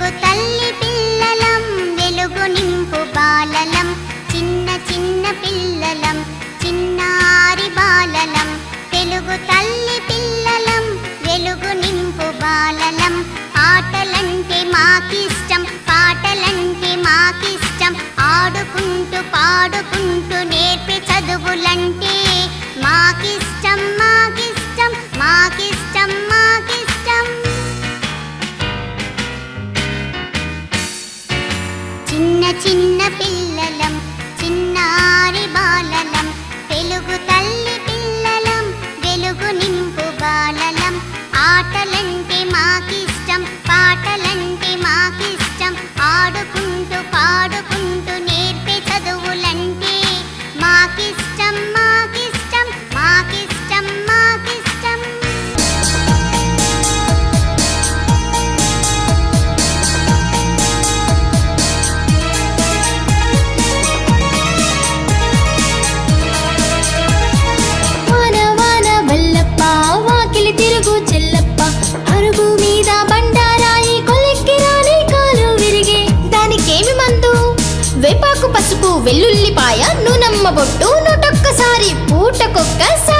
తెలుగు తల్లి పిల్లలం వెలుగు నింపు బాలలం చిన్న చిన్న పిల్లలం చిన్నారి బాలలం. తెలుగు తల్లి పిల్లలం వెలుగు నింపు బాలలం. ఆటలంటే మాకిష్టం పాటలంటే మాకిష్టం. ఆడుకుంటూ పాడుకుంటూ నేర్పి చదువుల చిన్న చిన్న పిల్లలం చిన్నారి బాలలం తెలుగు తల్లి పిల్లలం వెలుగు నింపు బాలలం ఆటలంటే మాకి వెల్లుల్లిపాయ నూనమ్మ బొట్టు నూటొక్కసారి పూటకొక్కసారి